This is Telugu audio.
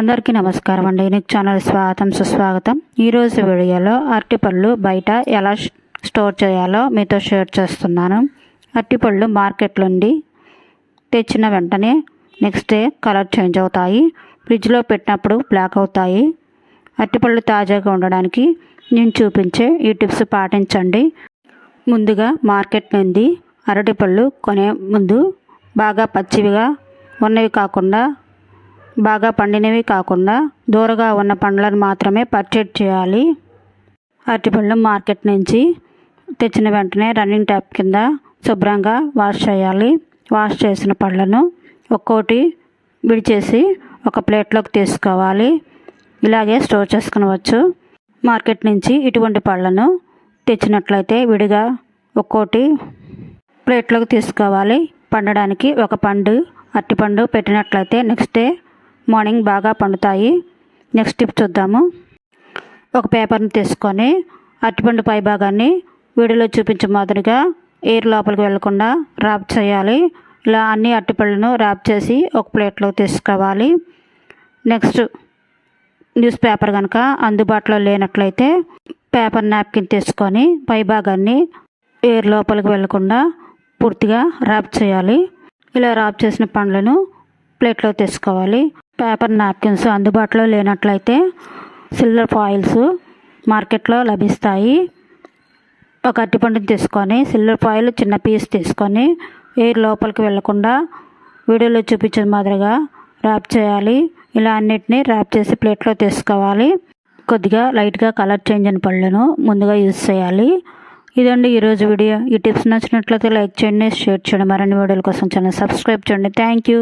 అందరికీ నమస్కారం అండి. నీకు ఛానల్ స్వాగతం సుస్వాగతం. ఈరోజు వీడియోలో అరటిపళ్ళు బయట ఎలా స్టోర్ చేయాలో మీతో షేర్ చేస్తున్నాను. అరటిపళ్ళు మార్కెట్ నుండి తెచ్చిన వెంటనే నెక్స్ట్ డే కలర్ చేంజ్ అవుతాయి. ఫ్రిడ్జ్లో పెట్టినప్పుడు బ్లాక్ అవుతాయి. అరటిపళ్ళు తాజాగా ఉండడానికి నేను చూపించే ఈ టిప్స్ పాటించండి. ముందుగా మార్కెట్ నుండి అరటిపళ్ళు కొనే ముందు బాగా పచ్చివిగా ఉన్నవి కాకుండా బాగా పండినవి కాకుండా దూరగా ఉన్న పండ్లను మాత్రమే పర్చేజ్ చేయాలి. అరటిపళ్ళు మార్కెట్ నుంచి తెచ్చిన వెంటనే రన్నింగ్ ట్యాప్ కింద శుభ్రంగా వాష్ చేయాలి. వాష్ చేసిన పళ్ళను ఒక్కోటి విడిచేసి ఒక ప్లేట్లోకి తీసుకోవాలి. ఇలాగే స్టోర్ చేసుకునవచ్చు. మార్కెట్ నుంచి ఇటువంటి పళ్ళను తెచ్చినట్లయితే విడిగా ఒక్కోటి ప్లేట్లోకి తీసుకోవాలి. పండడానికి ఒక పండు అరటిపండు పెట్టినట్లయితే నెక్స్ట్ డే మార్నింగ్ బాగా పండుతాయి. నెక్స్ట్ టిప్ చూద్దాము. ఒక పేపర్ని తీసుకొని అరటిపండు పై భాగాన్ని వీడియోలో చూపించే మాదిరిగా ఎయిర్ లోపలికి వెళ్ళకుండా ర్యాప్ చేయాలి. ఇలా అన్ని అరటిపళ్ళను ర్యాప్ చేసి ఒక ప్లేట్లో తీసుకోవాలి. నెక్స్ట్ న్యూస్ పేపర్ కనుక అందుబాటులో లేనట్లయితే పేపర్ నాప్కిన్ తీసుకొని పై భాగాన్ని ఎయిర్ లోపలికి వెళ్ళకుండా పూర్తిగా ర్యాప్ చేయాలి. ఇలా ర్యాప్ చేసిన పండ్లను ప్లేట్లో తీసుకోవాలి. పేపర్ నాప్కిన్స్ అందుబాటులో లేనట్లయితే సిల్వర్ ఫాయిల్స్ మార్కెట్లో లభిస్తాయి. ఒక అరటిపండుని తీసుకొని సిల్వర్ ఫాయిల్ చిన్న పీస్ తీసుకొని ఎయిర్ లోపలికి వెళ్ళకుండా వీడియోలో చూపించిన మాదిరిగా ర్యాప్ చేయాలి. ఇలా అన్నిటినీ ర్యాప్ చేసి ప్లేట్లో తీసుకోవాలి. కొద్దిగా లైట్గా కలర్ చేంజ్ అయిన పళ్ళను ముందుగా యూజ్ చేయాలి. ఇదండి ఈరోజు వీడియో. ఈ టిప్స్ నచ్చినట్లయితే లైక్ చేయండి షేర్ చేయండి. మరిన్ని వీడియోల కోసం ఛానల్ సబ్స్క్రైబ్ చేయండి. Thank you.